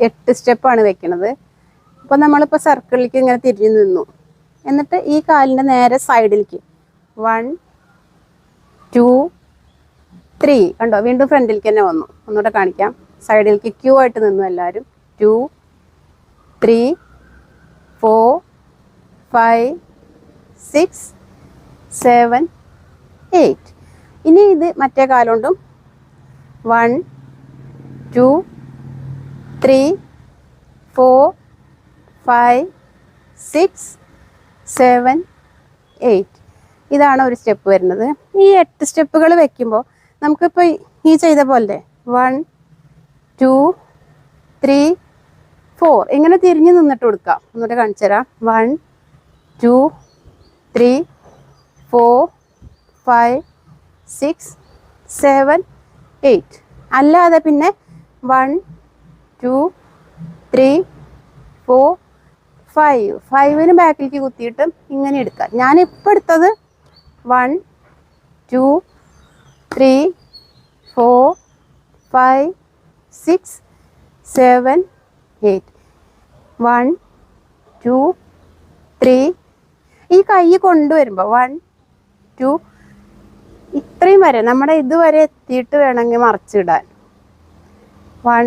എട്ട് സ്റ്റെപ്പാണ് വെക്കണത്. അപ്പോൾ നമ്മളിപ്പോൾ സർക്കിളിലേക്ക് ഇങ്ങനെ തിരിഞ്ഞു നിന്നു. എന്നിട്ട് ഈ കാലിന്റെ നേരെ സൈഡിലേക്ക് വൺ ടു ത്രീ കണ്ടോ? വീണ്ടും ഫ്രണ്ടിലേക്ക് തന്നെ വന്നു. ഒന്നുകൂടെ കാണിക്കാം. സൈഡിലേക്ക് ക്യൂ ആയിട്ട് നിന്നു എല്ലാവരും. Two three four five six seven eight ഇനി ഇത് മറ്റേ കാലുകൊണ്ടും one two three four five six seven eight ഇതാണ് ഒരു സ്റ്റെപ്പ് വരുന്നത്. ഈ എട്ട് സ്റ്റെപ്പുകൾ വെക്കുമ്പോൾ നമുക്കിപ്പോൾ ഈ ചെയ്ത പോലെ വൺ ടു ത്രീ ഫോർ ഇങ്ങനെ തിരിഞ്ഞ് നിന്നിട്ട് കൊടുക്കാം. ഒന്നുകൂടെ കാണിച്ചു തരാം. One two three four five six seven eight അല്ലാതെ പിന്നെ one two three four five ഫൈവിന് ബാക്കിലേക്ക് കുത്തിയിട്ട് ഇങ്ങനെ എടുക്കാം ഞാൻ ഇപ്പം എടുത്തത് one two three four five six seven eight one two three ഈ കൈ കൊണ്ടുവരുമ്പോൾ വൺ ടു ഇത്രയും വരെ നമ്മുടെ ഇതുവരെ എത്തിയിട്ട് വേണമെങ്കിൽ മറച്ചിടാൻ. One